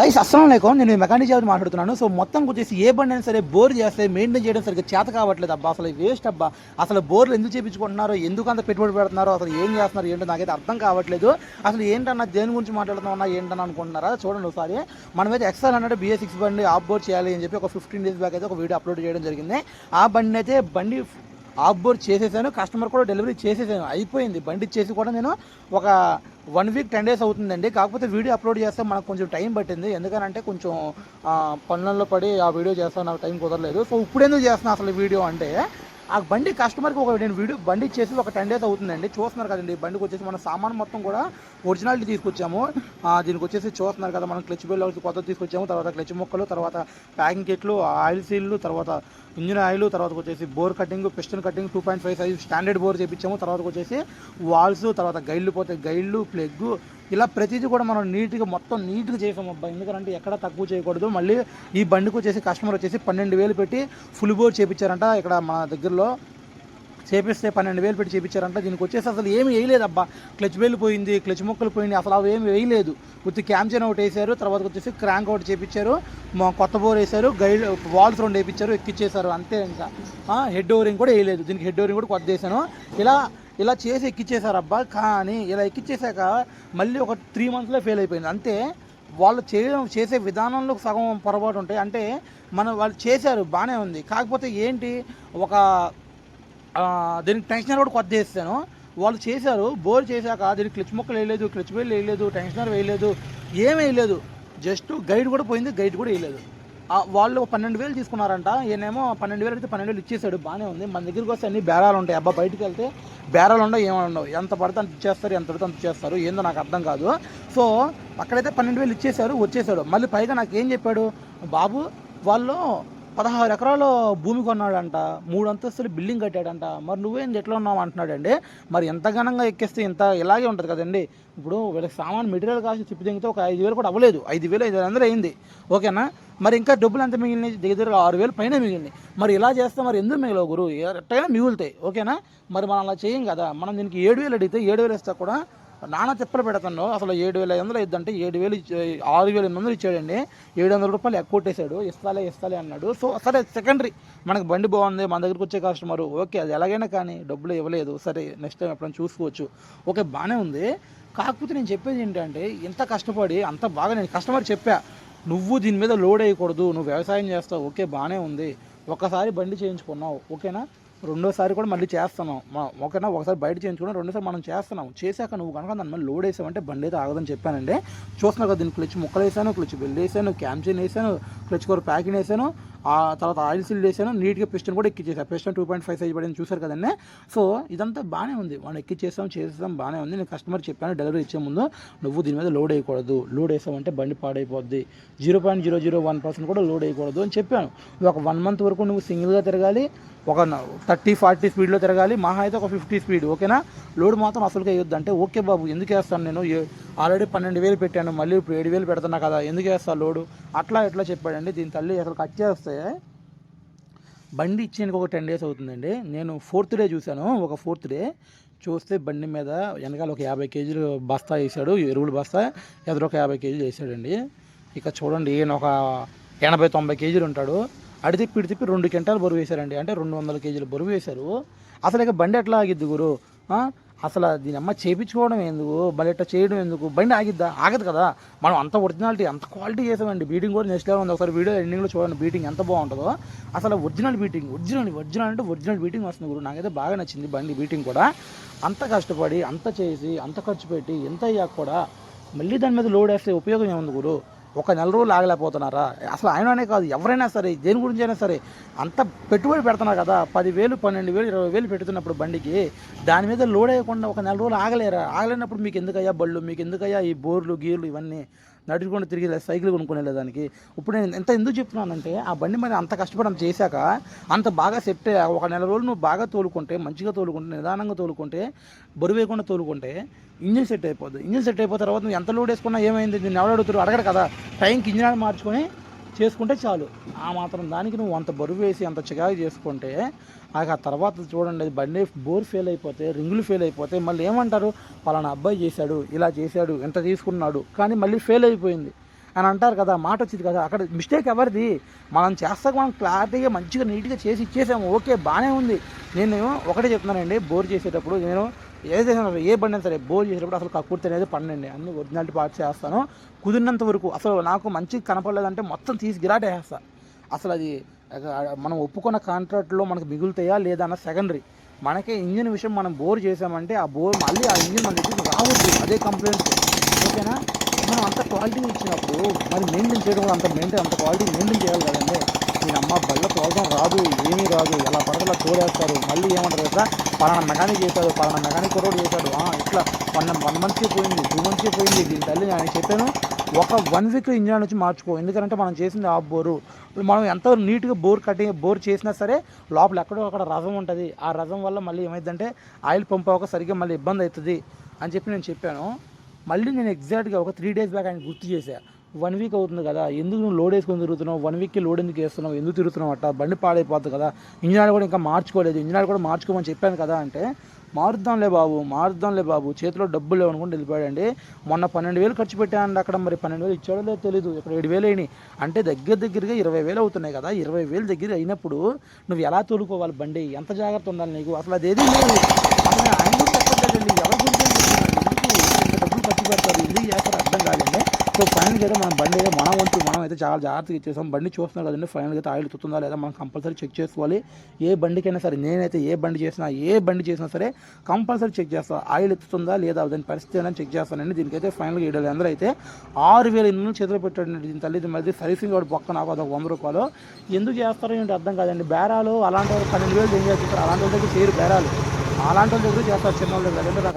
Guys అస్సలం లేకం నేను mechanic job మాట్లాడుతున్నాను. సో మొత్తం వచ్చేసి ఏ బండి అయినా సరే బోర్ చేస్తే మెయింటైన్ చేయడం సరిగ్గా చేత కావట్లేదు అబ్బా. అసలు వేస్ట్ అబ్బా. అసలు బోర్లు ఎందుకు చేయించుకుంటున్నారో ఎందుకు అంత పెట్టుబడి పెడుతున్నారో? అసలు ఏం చేస్తున్నారు? ఏంటో నాకైతే అర్థం కావట్లేదు. అసలు ఏంటన్నా దేని గురించి మాట్లాడుతున్నా ఏంటన్నా అనుకుంటున్నారా? చూడండి ఒకసారి. మనమైతే ఎక్సెల్ హండ్రెడ్ బిఎస్ సిక్స్ బండి ఆఫ్ బోర్డ్ చేయాలి అని చెప్పి ఒక ఫిఫ్టీన్ డేస్ బ్యాక్ అయితే ఒక వీడియో అప్లోడ్ చేయడం జరిగింది. ఆ బండి అయితే బండి ఆఫ్ బోర్డ్ చేసేసాను. కస్టమర్ కూడా డెలివరీ చేసేసాను. అయిపోయింది. బండి చేసి కూడా నేను ఒక వన్ వీక్ టెన్ డేస్ అవుతుందండి. కాకపోతే వీడియో అప్లోడ్ చేస్తే మనకు కొంచెం టైం పట్టింది. ఎందుకనంటే కొంచెం పనులలో పడి ఆ వీడియో చేస్తాను నాకు టైం కుదరలేదు. సో ఇప్పుడు ఎందుకు చేస్తున్నా అసలు వీడియో అంటే ఆ బండి కస్టమర్కి ఒక నేను వీడియో బండి చేసి ఒక టెన్ డేస్ అవుతుందండి. చూస్తున్నారు కదండి బండికి వచ్చేసి మన సామాన్ మొత్తం కూడా ఒరిజినాలిటీ తీసుకొచ్చాము. దీనికి వచ్చేసి చూస్తున్నారు కదా మనం క్లచ్ బెల్ కొత్త తీసుకొచ్చాము. తర్వాత క్లచ్ మొక్కలు తర్వాత ప్యాకింగ్ కిట్లు ఆయిల్ సీల్లు తర్వాత ఇంజిన్ ఆయిల్ తర్వాత వచ్చేసి bore cutting piston cutting two point five size standard bore చేయించాము తర్వాత వచ్చేసి వాల్స్ తర్వాత గైళ్ళు పోతే గైళ్ళు ప్లగ్ ఇలా ప్రతిదీ కూడా మనం నీట్గా మొత్తం నీట్గా చేసాము అబ్బా. ఎందుకంటే ఎక్కడ తక్కువ చేయకూడదు. మళ్ళీ ఈ బండికి వచ్చేసి కస్టమర్ వచ్చేసి పన్నెండు వేలు పెట్టి ఫుల్ బోర్ చేపించారంట ఇక్కడ మన దగ్గరలో. చేపిస్తే పన్నెండు వేలు పెట్టి చేపించారంట దీనికి వచ్చేసి అసలు ఏమి వేయలేదు అబ్బా. క్లచ్ వేలు పోయింది క్లచ్ ముక్కలు పోయింది అసలు అవి ఏమి వేయలేదు. కొద్ది క్యామ్ ఒకటి వేసారు. తర్వాత వచ్చేసి క్రాంక్ ఒకటి చేపించారు కొత్త బోర్ వేశారు గైడ్ వాల్స్ రెండు వేయించారు ఎక్కిచ్చేసారు. అంతే ఇంకా. హెడ్ ఓవరింగ్ కూడా వేయలేదు. దీనికి హెడ్ ఓవరింగ్ కూడా కొత్త వేసాను. ఇలా ఇలా చేసి ఎక్కిచ్చేశారు అబ్బా కానీ ఇలా ఎక్కిచ్చేసాక మళ్ళీ ఒక త్రీ మంత్స్లో ఫెయిల్ అయిపోయింది. అంతే వాళ్ళు చేయడం చేసే విధానంలో సగం పొరపాటు ఉంటాయి అంటే మనం వాళ్ళు చేశారు బాగానే ఉంది. కాకపోతే ఏంటి ఒక దీనికి టెన్షనర్ కూడా కొద్ది వేస్తాను. వాళ్ళు చేశారు బోర్ చేశాక దీనికి క్లిచ్ ముక్కలు వేయలేదు క్లిచ్ బెల్ వేయలేదు టెన్షనర్ వేయలేదు ఏం వేయలేదు. జస్ట్ గైడ్ కూడా పోయింది గైడ్ కూడా వేయలేదు. వాళ్ళు పన్నెండు వేలు తీసుకున్నారంట. ఈయనేమో పన్నెండు వేలు అయితే పన్నెండు వేలు ఇచ్చేసాడు బాగానే ఉంది. మన దగ్గరికి వస్తే అన్ని బేరాలు ఉంటాయి. అబ్బా బయటికి వెళ్తే బేరాలు ఉండవు ఏమైనా ఉండవు. ఎంత పడితే అంత ఇచ్చేస్తారు ఎంత పడితే అంత ఇచ్చేస్తారు. ఏందో నాకు అర్థం కాదు. సో అక్కడైతే పన్నెండు వేలు ఇచ్చేశారు వచ్చేసాడు మళ్ళీ పైగా నాకు ఏం చెప్పాడు? బాబు వాళ్ళు పదహారు ఎకరాలు భూమి కొన్నాడంట మూడు అంతస్తులు బిల్డింగ్ కట్టాడంట. మరి నువ్వేంది ఎట్లా ఉన్నావు అంటున్నాడండి. మరి ఎంత ఘనంగా ఎక్కేస్తే ఇంత ఇలాగే ఉంటుంది కదండి. ఇప్పుడు వీళ్ళకి సామాన్ మెటీరియల్ కాస్ట్ తిప్పి దింగితే ఒక ఐదు వేలు కూడా అవ్వలేదు. ఐదు వేలు ఐదు వందలు అయింది. ఓకేనా? మరి ఇంకా డబ్బులు ఎంత మిగిలినాయి? దగ్గర ఆరు వేలు పైన మిగిలినాయి. మరి ఇలా చేస్తే మరి ఎందుకు మిగిలవు గురు? ఎట్టయినా మిగులుతాయి. ఓకేనా? మరి మనం అలా చేయం కదా. మనం దీనికి ఏడు వేలు అడిగితే ఏడు వేలు ఇస్తా కూడా నాన్న చెప్పలు పెడతాను అసలు ఏడు వేల ఐదు వందలు ఇద్దంటే ఏడు వేలు ఆరు వేల ఎనిమిది వందలు ఇచ్చాడండి. ఏడు వందల రూపాయలు ఎక్కువ కొట్టేశాడు. ఇస్తాలే ఇస్తాలే అన్నాడు. సో సరే సెకండరీ మనకు బండి బాగుంది మన దగ్గరికి వచ్చే కస్టమర్ ఓకే అది ఎలాగైనా కానీ డబ్బులు ఇవ్వలేదు. సరే నెక్స్ట్ టైం ఎప్పుడైనా చూసుకోవచ్చు. ఓకే బాగానే ఉంది. కాకపోతే నేను చెప్పేది ఏంటంటే ఇంత కష్టపడి అంత బాగా నేను కస్టమర్ చెప్పా. నువ్వు దీని మీద లోడ్ వేయకూడదు నువ్వు వ్యవసాయం చేస్తావు. ఓకే బాగానే ఉంది. ఒక్కసారి బండి చేయించుకున్నావు. ఓకేనా? రెండోసారి కూడా మళ్ళీ చేస్తున్నాం. ఒకనా ఒకసారి బయట చేయించుకున్నాం రెండోసారి మనం చేస్తున్నాం. చేశాక నువ్వు కనుక దాని మీద లోడ్ వేసావంటే బండి అయితే ఆగదని చెప్పానండి. చూస్తున్నావు కదా దీన్ని క్లిచ్ ముక్కలు వేసాను క్లిచ్ బెల్ వేసాను క్యామ్ వేసాను క్లిచ్ కూర ప్యాకింగ్ వేసాను. ఆ తర్వాత ఆయిల్ సీల్ వేసాను నీట్గా పిస్టన్ కూడా ఎక్కిచ్చేసాను piston two point five size పడింది చూసారు కదండి? సో ఇదంతా బాగానే ఉంది. మనం ఎక్కిచ్చేసాం చేసేసాం బాగానే ఉంది. నేను కస్టమర్ చెప్పాను డెలివరీ ఇచ్చే ముందు నువ్వు దీని మీద లోడ్ వేయకూడదు. లోడ్ వేసామంటే బండి పాడైపోద్ది. Zero point zero zero one percent కూడా లోడ్ వేయకూడదు అని చెప్పాను. ఒక వన్ మంత్ వరకు నువ్వు సింగిల్గా తిరగాలి ఒక థర్టీ ఫార్టీ స్పీడ్లో తిరగాలి. మహా అయితే ఒక ఫిఫ్టీ స్పీడ్ ఓకేనా? లోడ్ మాత్రం అసలుగా వేయొద్దు అంటే ఓకే బాబు ఎందుకు వేస్తాను నేను? ఆల్రెడీ పన్నెండు వేలు పెట్టాను మళ్ళీ ఇప్పుడు ఏడు వేలు పెడుతున్నా కదా ఎందుకు వేస్తా లోడు? అట్లా ఎట్లా చెప్పాడండి. దీని తల్లి అసలు కట్ చేస్తే బండి ఇచ్చేందుకు ఒక టెన్ డేస్ అవుతుందండి. నేను ఫోర్త్ డే చూశాను ఒక ఫోర్త్ డే. చూస్తే బండి మీద వెనకాల ఒక యాభై కేజీలు బస్తా వేసాడు ఎరువులు బస్తా ఎదురు ఒక యాభై కేజీలు వేసాడండి ఇక చూడండి ఈయన ఒక ఎనభై తొంభై కేజీలు ఉంటాడు. అడి తిప్పి ఇటు తిప్పి రెండు క్వింటాలు బరువు వేశారండి. అంటే రెండు వందల కేజీలు బరువు వేశారు. అసలు ఇక బండి ఎట్లా ఆగిద్ది గురు? అసలు దీని అమ్మ చేపించుకోవడం ఎందుకు? మళ్ళీ ఇట్లా చేయడం ఎందుకు? బండి ఆగిద్దా? ఆగదు కదా. మనం అంత ఒరిజినాలిటీ అంత క్వాలిటీ చేసామండి. బీటింగ్ కూడా నెక్స్ట్ లెవెల్ ఉంది. ఒకసారి వీడియో ఎండింగ్లో చూడండి. బీటింగ్ ఎంత బాగుంటుందో. అసలు ఒరిజినల్ బీటింగ్ ఒరిజినల్ ఒరిజినల్ అంటే ఒరిజినల్ బీటింగ్ వస్తుంది గురు. నాకైతే బాగా నచ్చింది బండి బీటింగ్ కూడా. అంత కష్టపడి అంత చేసి అంత ఖర్చు పెట్టి ఎంత అయ్యాక కూడా మళ్ళీ దాని మీద లోడ్ వేస్తే ఉపయోగం ఏముంది గురు? ఒక నెల రోజులు ఆగలేకపోతున్నారా? అసలు ఆయననే కాదు ఎవరైనా సరే దేని గురించి అయినా సరే అంత పెట్టుబడి పెడుతున్నారు కదా పదివేలు పన్నెండు వేలు ఇరవై వేలు పెడుతున్నప్పుడు బండికి దాని మీద లోడ్ అయ్యకుండా ఒక నెల రోజులు ఆగలేరా? ఆగలేనప్పుడు మీకు ఎందుకయ్యా బళ్ళు మీకు ఎందుకయ్యా ఈ బోర్లు గీర్లు ఇవన్నీ? నడుచుకుంటూ తిరిగి సైకిల్ కొనుక్కునే దానికి? ఇప్పుడు నేను ఎంత ఎందుకు చెప్తున్నానంటే ఆ బండి మరి అంత కష్టపడి చేశాక అంత బాగా సెట్ ఒక నెల రోజులు నువ్వు బాగా తోలుకుంటే మంచిగా తోలుకుంటే నిదానంగా తోలుకుంటే బరువు వేయకుండా తోలుకుంటే ఇంజిన్ సెట్ అయిపోద్ది. ఇంజిన్ సెట్ అయిపోయిన తర్వాత నువ్వు ఎంత లోడ్ వేసుకున్నా ఏమైంది? నేను ఎవరు అడుగుతారు? అడగడు కదా. టైంకి ఇంజిన్ మార్చుకొని చేసుకుంటే చాలు. ఆ మాత్రం దానికి నువ్వు అంత బరువు వేసి అంత చికాకు చేసుకుంటే నాకు ఆ తర్వాత చూడండి బండి బోర్ ఫెయిల్ అయిపోతే రింగులు ఫెయిల్ అయిపోతే మళ్ళీ ఏమంటారు? పలానా అబ్బాయి చేశాడు ఇలా చేశాడు ఎంత తీసుకున్నాడు కానీ మళ్ళీ ఫెయిల్ అయిపోయింది. అని అంటారు కదా మాట వచ్చింది కదా అక్కడ మిస్టేక్ ఎవరిది? మనం చేస్తాక మనం క్లారిటీగా మంచిగా నీట్గా చేసి ఇచ్చేసాము ఓకే బాగానే ఉంది. నేను ఒకటే చెప్తున్నానండి బోర్ చేసేటప్పుడు నేను ఏదైనా సరే, ఏ బండి సరే బోర్ చేసేటప్పుడు అసలు కుర్తి అనేది పండండి అన్ని ఒరిజినాలిటీ పార్ట్స్ చేస్తాను. కుదిరినంత వరకు అసలు నాకు మంచిగా కనపడలేదంటే మొత్తం తీసి గిరాటే వేస్తా అసలు అది మనం ఒప్పుకున్న కాంట్రాక్ట్లో మనకు మిగులుతాయా లేదా అన్న సెకండరీ మనకే ఇంజిన్ విషయం మనం బోర్ చేసామంటే ఆ బోర్ మళ్ళీ ఆ ఇంజిన్ మన దగ్గరికి రావద్దు. అదే కంప్లైంట్ ఓకేనా? మనం అంత క్వాలిటీ ఇచ్చినప్పుడు మరి మెయింటైన్ చేయడం కూడా అంత మెయింటైన్ అంత క్వాలిటీ మెయింటైన్ చేయాలి కదండి. మీ అమ్మ బల్ల తోలడం రాదు ఏమీ రాదు. ఎలా పడతలా తోడేస్తారు మళ్ళీ ఏమంటారు కదా పలానా మెకానిక్ చేశాడు పలానా మెకానిక్ రోడ్ చేశాడు. ఇట్లా వన్ వన్ మంత్కి పోయింది టూ మంత్స్కి పోయింది. దీని తల్లి నేను చెప్పాను ఒక వన్ వీక్ ఇంజన్ నుంచి మార్చుకో. ఎందుకంటే మనం చేసింది ఆ బోరు. ఇప్పుడు మనం ఎంత నీట్గా బోర్ కట్టింగ్ బోర్ చేసినా సరే లోపల ఎక్కడో అక్కడ రసం ఉంటుంది. ఆ రసం వల్ల మళ్ళీ ఏమైందంటే ఆయిల్ పంప్ అవ్వక సరిగ్గా మళ్ళీ ఇబ్బంది అవుతుంది అని చెప్పి నేను చెప్పాను. మళ్ళీ నేను ఎగ్జాక్ట్గా ఒక త్రీ డేస్ బ్యాక్ ఆయన గుర్తు చేశా. వన్ వీక్ అవుతుంది కదా ఎందుకు నువ్వు లోడ్ వేసుకొని తిరుగుతున్నావు? వన్ వీక్కి లోడ్ ఎందుకు వేస్తున్నావు? ఎందుకు తిరుగుతున్నావు అట్ట? బండి పాడైపోతుంది కదా. ఇంజనీర్ కూడా ఇంకా మార్చుకోలేదు. ఇంజనీర్ కూడా మార్చుకోమని చెప్పాను కదా అంటే మారుద్దాంలే బాబు మారుద్దాంలే బాబు. చేతిలో డబ్బులు లేవనుకుంటే వెళ్ళిపోయాడండి. మొన్న పన్నెండు వేలు ఖర్చు పెట్టాను అక్కడ. మరి పన్నెండు వేలు ఇచ్చాడో లేదో తెలీదు. ఇక్కడ ఏడు వేలు అయినాయి. అంటే దగ్గర దగ్గరగా ఇరవై వేలు అవుతున్నాయి కదా. ఇరవై వేలు దగ్గర అయినప్పుడు నువ్వు ఎలా తోలుకోవాలి బండి? ఎంత జాగ్రత్త ఉండాలి నీకు? అసలు అదేది లేదు. అసలు ఆయన కూడా ఎవరి గురించి డబ్బులు ఖర్చు పెడతారు? ఎందుకు చేస్తారు? సో ఫైనల్గా అయితే మన బండి అయితే మన వంతు మనం అయితే చాలా జాగ్రత్తగా ఇచ్చేసాం. బండి చూస్తున్నాం కదండి ఫైనల్గా అయితే ఆయిల్ తుతుందా లేదా మనం కంపల్సరీ చెక్ చేసుకోవాలి. ఏ బండికైనా సరే నేనైతే ఏ బండి చేసినా ఏ బండి చేసినా సరే కంపల్సరీ చెక్ చేస్తాను ఆయిల్ ఎత్తుతుందా లేదా దాని పరిస్థితి అయినా చెక్ చేస్తానండి. దీనికైతే ఫైనల్గా ఏడు వేల అందరూ అయితే ఆరు వేల ఎనిమిది చేతిలో పెట్టాడండి దీని తల్లి. మళ్ళీ సర్వీసింగ్ వాడు పక్క నాకు అదొక వంద రూపాయలు. ఎందుకు చేస్తారో ఏంటి అర్థం కాదండి. బేరాలు అలాంటి వాళ్ళు పన్నెండు వేలు ఏం చేస్తారు? అలాంటి వాళ్ళ దగ్గర చేయరు బేరాలు. అలాంటి వాళ్ళ దగ్గర చేస్తారు చిన్న వాళ్ళ దగ్గర.